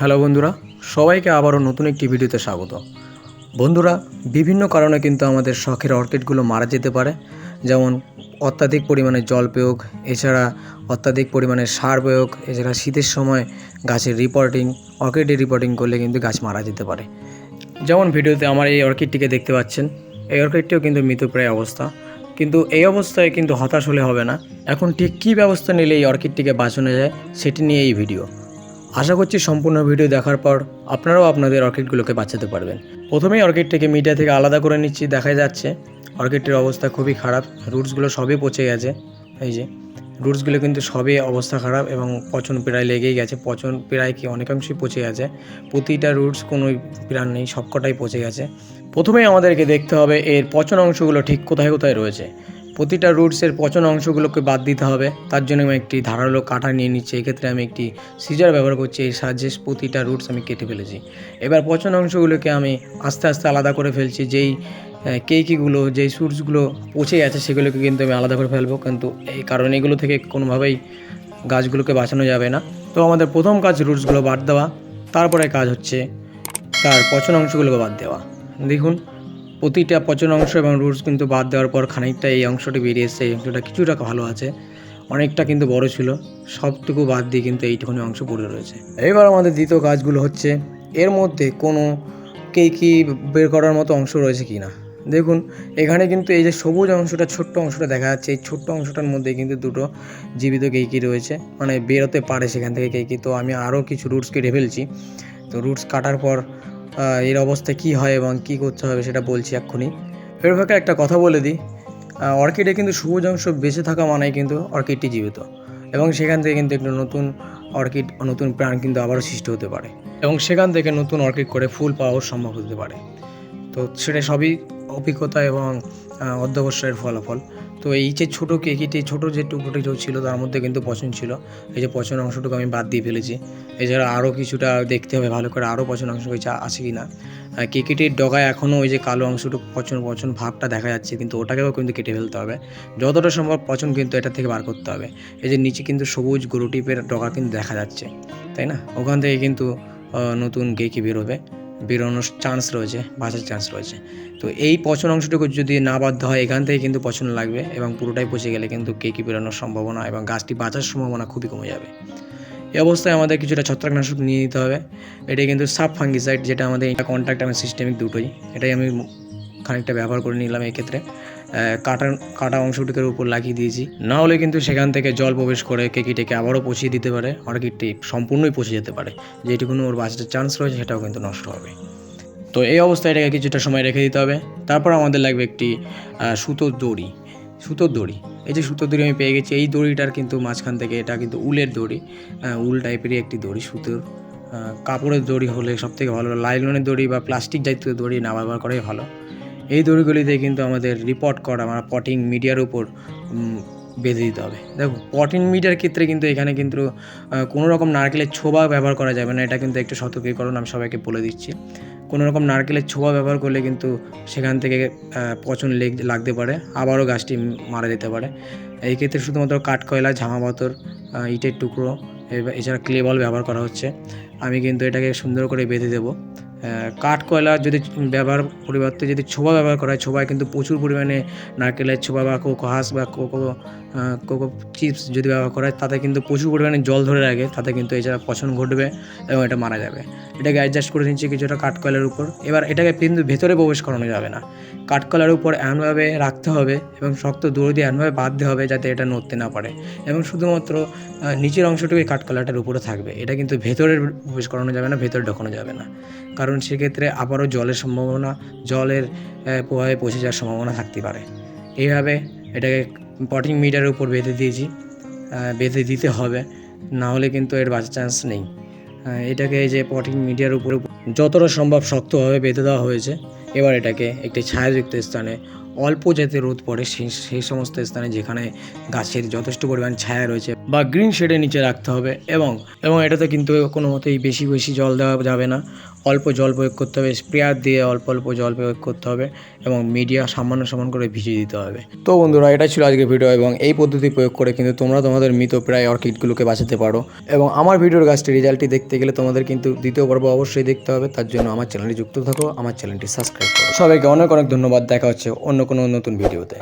Hello বন্ধুরা, সবাইকে আবারও নতুন একটি ভিডিওতে স্বাগত। বন্ধুরা, বিভিন্ন কারণে কিন্তু আমাদের শখের অর্কিডগুলো মারা যেতে পারে, যেমন অত্যাধিক পরিমাণে জল প্রয়োগ, এছাড়া অত্যাধিক পরিমাণে সার প্রয়োগ, এছাড়া শীতের সময় গাছের রিপোর্টিং অর্কিডের রিপোর্টিং করলে কিন্তু গাছ মারা যেতে পারে। যেমন ভিডিওতে আমার এই অর্কিডটিকে দেখতে পাচ্ছেন, এই অর্কিডটিও কিন্তু মৃতপ্রায় অবস্থা। কিন্তু এই অবস্থায় কিন্তু হতাশ হলে হবে না। এখন ঠিক কী ব্যবস্থা নিলে এই অর্কিডটিকে বাঁচানো যায়, সেটি নিয়ে এই ভিডিও। আশা করছি সম্পূর্ণ ভিডিও দেখার পর আপনারাও আপনাদের অর্কিডগুলোকে বাঁচাতে পারবেন। প্রথমেই অর্কিডটিকে মিডিয়া থেকে আলাদা করে নিচ্ছি দেখা যাচ্ছে। অর্কিডটির অবস্থা খুবই খারাপ, রুটসগুলো সবই পচে গেছে। এই যে, রুটসগুলো কিন্তু সবই অবস্থা খারাপ এবং পচন প্রায় লেগেই গেছে। পচন প্রায় কি অনেকাংশই পচে গেছে। প্রতিটা রুটস কোনো প্রাণ নেই, সবকটাই পচে গেছে। প্রথমেই আমাদেরকে দেখতে হবে এর পচন অংশগুলো ঠিক কোথায় কোথায় রয়েছে। প্রতিটা রুটসের পচন অংশগুলোকে বাদ দিতে হবে। তার জন্য আমি একটি ধারালো কাটা নিয়ে নিচ্ছি। এক্ষেত্রে আমি একটি সিজার ব্যবহার করছি। এই সাহায্যে প্রতিটা রুটস আমি কেটে ফেলেছি। এবার পচন অংশগুলোকে আমি আস্তে আস্তে আলাদা করে ফেলছি। যেই কেকিগুলো, যেই সুটসগুলো পচে গেছে সেগুলোকে কিন্তু আমি আলাদা করে ফেলব। কিন্তু এই কারণ এগুলো থেকে কোনোভাবেই গাছগুলোকে বাঁচানো যাবে না। তো আমাদের প্রথম কাজ রুটসগুলো বাদ দেওয়া। তারপরে কাজ হচ্ছে তার পচন অংশগুলোকে বাদ দেওয়া। দেখুন। প্রতিটা পচন অংশ এবং রুটস কিন্তু বাদ দেওয়ার পর খানিকটা এই অংশটি বেরিয়ে এসছে, এই অংশটা কিছুটা ভালো আছে। অনেকটা কিন্তু বড় ছিল, সবটুকু বাদ দিয়ে কিন্তু এইটুকুনি অংশ পড়ে রয়েছে। এবার আমাদের দ্বিতীয় কাজগুলো হচ্ছে, এর মধ্যে কোনো কেকি বের করার মতো অংশ রয়েছে কি না? দেখুন, এখানে কিন্তু এই যে সবুজ অংশটা, ছোট্ট অংশটা দেখা যাচ্ছে, এই ছোট্ট অংশটার মধ্যে কিন্তু দুটো জীবিত কেকি রয়েছে মানে বেরোতে পারে সেখান থেকে কেকি তো আমি আরও কিছু রুটস কেটে ফেলছি। তো রুটস কাটার পর এর অবস্থা কি হয় এবং কি করতে হবে সেটা বলছি এক্ষুনি। এর ফাঁকে একটা কথা বলে দিই। অর্কিডে কিন্তু সবুজ অংশ বেঁচে থাকা মানেই কিন্তু অর্কিডটি জীবিত এবং সেখান থেকে কিন্তু একটু নতুন অর্কিড নতুন প্রাণ কিন্তু আবারও সৃষ্টি হতে পারে এবং সেখান থেকে নতুন অর্কিড করে ফুল পাওয়াও সম্ভব হতে পারে। তো সেটা সবই অভিজ্ঞতা এবং অধ্যবসায়ের ফলাফল। তো এই যে ছোটো কেকিটি ছোটো যে টুকরোটি ছিল, তার মধ্যে কিন্তু পচন ছিল। এই যে পচন অংশটুকু আমি বাদ দিয়ে ফেলেছি। এছাড়া আরও কিছুটা দেখতে হবে, ভালো করে আরও পচন অংশ হয়েছে, আছে কি না কেকিটির ডগায় এখনও ওই যে কালো অংশটুকু পচন পচন ভাবটা দেখা যাচ্ছে, কিন্তু ওটাকেও কিন্তু কেটে ফেলতে হবে। যতটা সম্ভব পচন কিন্তু এটা থেকে বার করতে হবে। এই যে নিচে কিন্তু সবুজ গরু টিপের ডগা কিন্তু দেখা যাচ্ছে, তাই না? ওখান থেকে কিন্তু নতুন কেকি বেরোবে। বেরোনোর চান্স রয়েছে বাঁচার চান্স রয়েছে। তো এই পচন অংশটুকু যদি না বাধ্য হয় এখান থেকে কিন্তু পচন লাগবে এবং পুরোটাই পচে গেলে কিন্তু কেকি বেরোনোর সম্ভাবনা এবং গাছটি বাঁচার সম্ভাবনা খুবই কমে যাবে। এ অবস্থায় আমাদের কিছুটা ছত্রাকনাশক নিয়ে নিতে হবে। এটা কিন্তু সাব ফাঙ্গিসাইড যেটা আমাদের এটা কন্ট্যাক্ট এবং সিস্টেমিক দুটোই। এটাই আমি খানিকটা ব্যবহার করে নিলাম এই ক্ষেত্রে আহ, কাটা কাটা অংশটিকের উপর লাগিয়ে দিয়েছি। না হলে কিন্তু সেখান থেকে জল প্রবেশ করে কেকিটিকে আবারও পচিয়ে দিতে পারে, অর্কিডটি সম্পূর্ণই পচে যেতে পারে। যেটুকুনো ওর বাঁচার চান্স রয়েছে, সেটাও কিন্তু নষ্ট হবে। তো এই অবস্থায় এটাকে কিছুটা সময় রেখে দিতে হবে। তারপর আমাদের লাগবে একটি সুতোর দড়ি। সুতোর দড়ি। এই যে সুতোর দড়ি আমি পেয়ে গেছি, এই দড়িটার কিন্তু মাঝখান থেকে এটা কিন্তু উলের দড়ি। উল টাইপেরই একটি দড়ি সুতোর। কাপড়ের দড়ি হলে সব থেকে ভালো, লাইলনের দড়ি বা প্লাস্টিক জাতীয় দড়ি না ব্যবহার করাই ভালো। এই দড়িগুলিতে কিন্তু আমাদের রিপোর্ট করা মানে পটিং মিডিয়ার উপর বেঁধে দিতে হবে। দেখো পটিং মিডিয়ার ক্ষেত্রে কিন্তু এখানে কিন্তু কোনো রকম নারকেলের ছোবা ব্যবহার করা যাবে না। এটা কিন্তু একটু সতর্কীকরণ আমি সবাইকে বলে দিচ্ছি। কোনো রকম নারকেলের ছোবা ব্যবহার করলে কিন্তু সেখান থেকে পচন লেগ, লাগতে পারে। আবারও গাছটি মারা যেতে পারে। এই ক্ষেত্রে শুধুমাত্র কাঠকয়লা ঝামা পাথর ইটের টুকরো এছাড়া ক্লে বল ব্যবহার করা হচ্ছে। আমি কিন্তু এটাকে সুন্দর করে বেঁধে দেবো। কাঠ কয়লা যদি ব্যবহার পরিবর্তে যদি ছোবা ব্যবহার করা হয়, ছোবায় কিন্তু প্রচুর পরিমাণে নারকেলের ছোবা বা কোকো হাঁস বা কোকো কোকো চিপস যদি ব্যবহার করা হয়, তাতে কিন্তু প্রচুর পরিমাণে জল ধরে রাখে, তাতে কিন্তু এছাড়া পচন ঘটবে এবং এটা মারা যাবে। এটাকে অ্যাডজাস্ট করে নিচ্ছি কিছুটা কাঠকয়লার উপর। এবার এটাকে কিন্তু ভেতরে প্রবেশ করানো যাবে না। কাঠকয়লার উপর এমনভাবে রাখতে হবে এবং শক্ত দড়ি দিয়ে এমনভাবে বাঁধতে হবে যাতে এটা নড়তে না পারে। এবং শুধুমাত্র নিচের অংশটুকুই কাঠকয়লাটার উপরে থাকবে। এটা কিন্তু ভেতরে প্রবেশ করানো যাবে না, ভেতরে ঢোকানো যাবে না। কারণ সেক্ষেত্রে আবারও জলের সম্ভাবনা, জলের প্রভাবে পচে যাওয়ার সম্ভাবনা থাকতে পারে। এইভাবে এটাকে পটিং মিটারের উপর বেঁধে দিয়েছি। বেঁধে দিতে হবে। না হলে কিন্তু এর বাঁচার চান্স নেই। এটাকে যে পটিং মিডিয়ার উপরে যতটা সম্ভব শক্তভাবে বেঁধে দেওয়া হয়েছে, এবার এটাকে একটি ছায়াযুক্ত স্থানে, অল্প যাতে রোদ পড়ে সেই সেই সমস্ত স্থানে যেখানে গাছের যথেষ্ট পরিমাণ ছায়া রয়েছে বা গ্রিন শেডের নিচে রাখতে হবে এবং এবং এটাতে কিন্তু কোনো মতেই বেশি বেশি জল দেওয়া যাবে না। অল্প জল প্রয়োগ করতে হবে, স্প্রেয়ার দিয়ে অল্প অল্প জল প্রয়োগ করতে হবে এবং মিডিয়া সামান্য সামান্য করে ভিজিয়ে দিতে হবে। তো বন্ধুরা, এটা ছিল আজকের ভিডিও এবং এই পদ্ধতি প্রয়োগ করে কিন্তু তোমরা তোমাদের মৃত প্রায় অর্কিডগুলোকে বাঁচাতে পারো। এবং আমার ভিডিওর গাছটি রেজাল্টটি দেখতে গেলে তোমাদের কিন্তু দ্বিতীয় পর্ব অবশ্যই দেখতে হবে, তার জন্য আমার চ্যানেলটি যুক্ত থাকো, আমার চ্যানেলটি সাবস্ক্রাইব করো। সবাইকে অনেক অনেক ধন্যবাদ, দেখা হচ্ছে অন্য কোনো নতুন ভিডিওতে।